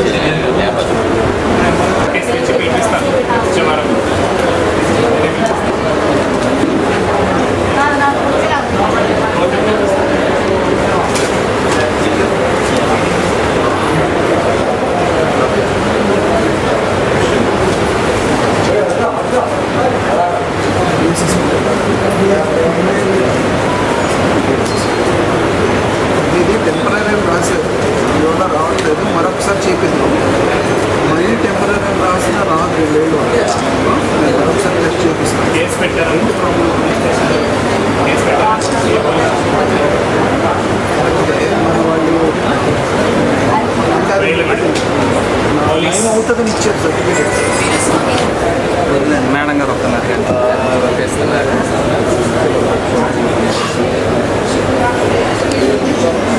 ఇది నయం అవుతుందని ఇచ్చారు సర్టిఫికేట్ మేడం గారు వస్తున్నారు దాన్ని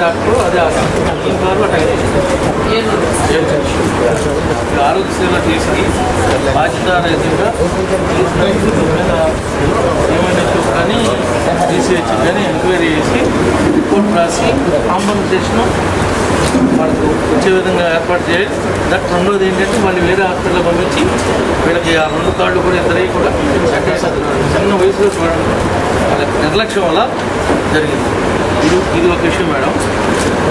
డాక్టర్ అదే హాస్పిటల్ ఈ కార్లో ఆరోగ్య సేవ చేసి బాధ్యతారహితంగా ఏమైనా కానీ రీసెర్చ్ కానీ ఎంక్వైరీ చేసి రిపోర్ట్ రాసి కాంపన్సేషన్ వాళ్ళకు వచ్చే విధంగా ఏర్పాటు చేయాలి. దట్ రెండోది ఏంటంటే వాళ్ళు వేరే హాస్పిటల్లో పంపించి వీళ్ళకి ఆ రెండు కార్డు కూడా ఇద్దరై కూడా కట్టేసారు చిన్న వయసులో చూడండి. వాళ్ళకి నిర్లక్ష్యం వల్ల జరిగింది. ఇది ఇది ఒక విషయం మేడం.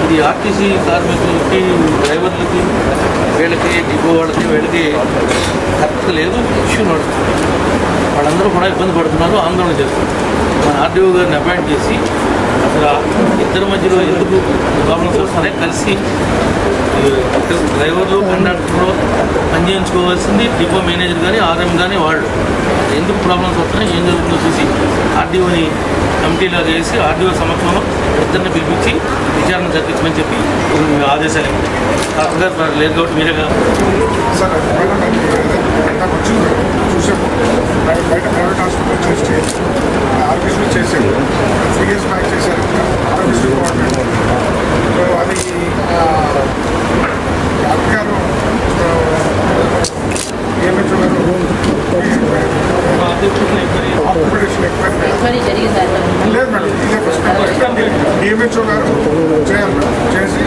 ఇది ఆర్టీసీ కార్మికులకి డ్రైవర్లకి వీళ్ళకి డిపో వాళ్ళకి వీళ్ళకి కరెక్ట్ లేదు ఇష్యూ నడుస్తుంది. వాళ్ళందరూ కూడా ఇబ్బంది పడుతున్నారు ఆందోళన చేస్తున్నారు. మన ఆర్డీఓ గారిని అపాయింట్ చేసి అసలు ఇద్దరి మధ్యలో ఎందుకు ప్రాబ్లమ్స్ వస్తున్నాయి కలిసి డ్రైవర్లు కండక్టర్లు పనిచేయించుకోవాల్సింది డిపో మేనేజర్ కానీ ఆర్ఎం కానీ వాళ్ళు. ఎందుకు ప్రాబ్లమ్స్ వస్తున్నాయి? ఏం జరుగుతుందో చూసి ఆర్డీఓని కమిటీలో చేసి ఆర్డీఓ సమక్షంలో ఇద్దరిని పిలిపించి విచారణ జరిపించమని చెప్పి ఆదేశాలు ఇవ్వండి. గారు లేదు కాబట్టి మీరే కదా. చూసాము బయట బయట ప్రైవేట్ హాస్పిటల్ చేసి ఆర్బీసీ చేసాము త్రీ ఇయర్స్ బ్యాక్ చేశారు ఆర్బీసీ డిపార్ట్మెంట్ సో అది ఆ, డాక్టర్ గారు ఏమిచ్చో గారు ముందుకి లేదు మేడం ఇదే ఫస్ట్ డిఎంహెచ్ఓ గారు చేయాలి మేడం చేసి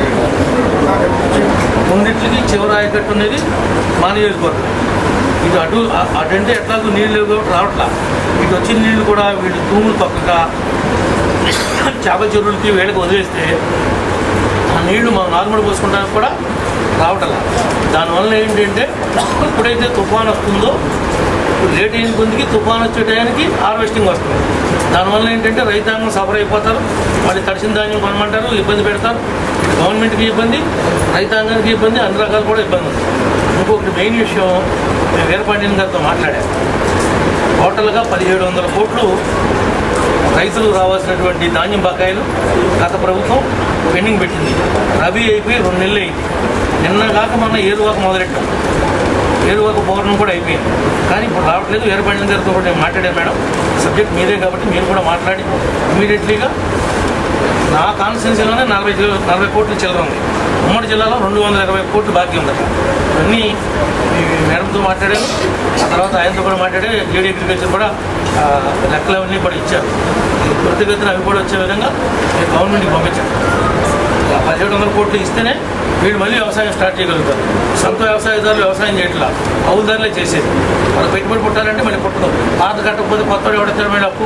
చివరి ఆయకట్టు అనేది మా నియోజకవర్గం. ఇటు అటు అటంటే ఎట్లాగో నీళ్ళు రావట్లా. ఇటు వచ్చిన నీళ్ళు కూడా వీటి తూములు పక్కక చేపల చెరువులకి వేళకు వదిలేస్తే ఆ నీళ్ళు మనం నార్మల్ పోసుకుంటానికి కూడా రావటం దానివల్ల ఏంటంటే ఎప్పుడైతే తుఫాన్ వస్తుందో ఇప్పుడు లేట్ అయిన కొద్దికి తుఫాన్ వచ్చే టయానికి హార్వెస్టింగ్ వస్తుంది. దానివల్ల ఏంటంటే రైతాంగం సఫర్ అయిపోతారు. వాళ్ళు తడిసిన ధాన్యం కొనమంటారు ఇబ్బంది పెడతారు. గవర్నమెంట్కి ఇబ్బంది రైతాంగానికి ఇబ్బంది అన్ని రకాలు కూడా ఇబ్బంది ఉంది. ఇంకొకటి మెయిన్ విషయం మేము వీరపాండ్యన్ గారితో మాట్లాడాను. టోటల్గా పదిహేడు వందల కోట్లు రైతులకు రావాల్సినటువంటి ధాన్యం బకాయిలు గత ప్రభుత్వం పెండింగ్ పెట్టింది. రబీ అయిపోయి రెండు నెలలు అయింది. నిన్న కాక మొన్న ఏరువాక మొదలెట్టాం. ఏరువాక పౌర్ణం కూడా అయిపోయింది. కానీ ఇప్పుడు రావట్లేదు వీరపాండ్యం గారితో కూడా నేను మాట్లాడాను మేడం? సబ్జెక్ట్ మీరే కాబట్టి మీరు కూడా మాట్లాడి ఇమీడియట్లీగా నా కాన్స్టిట్యున్సీలోనే నలభై నలభై కోట్లు చిల్లర ఉంది. ఉమ్మడి జిల్లాలో రెండు వందల ఇరవై కోట్లు బాకీ ఉందట అన్నీ మేడంతో మాట్లాడాను. ఆ తర్వాత ఆయనతో కూడా మాట్లాడి లేడీ అగ్రికల్చర్ కూడా లెక్కలు అవన్నీ కూడా ఇచ్చారు. త్వరితగతిన అవి కూడా వచ్చే విధంగా నేను గవర్నమెంట్కి పంపించాను. ఆ పదిహేడు వందల కోట్లు ఇస్తేనే వీళ్ళు మళ్ళీ వ్యవసాయం స్టార్ట్ చేయగలుగుతారు సొంత వ్యవసాయదారులు వ్యవసాయం చేయట్లా. అవుదారులే చేసేది. మనం పెట్టుబడి పుట్టాలంటే మళ్ళీ పుట్టడం పాత కట్టకపోతే కొత్త ఎవడతాడు మళ్ళీ అప్పు?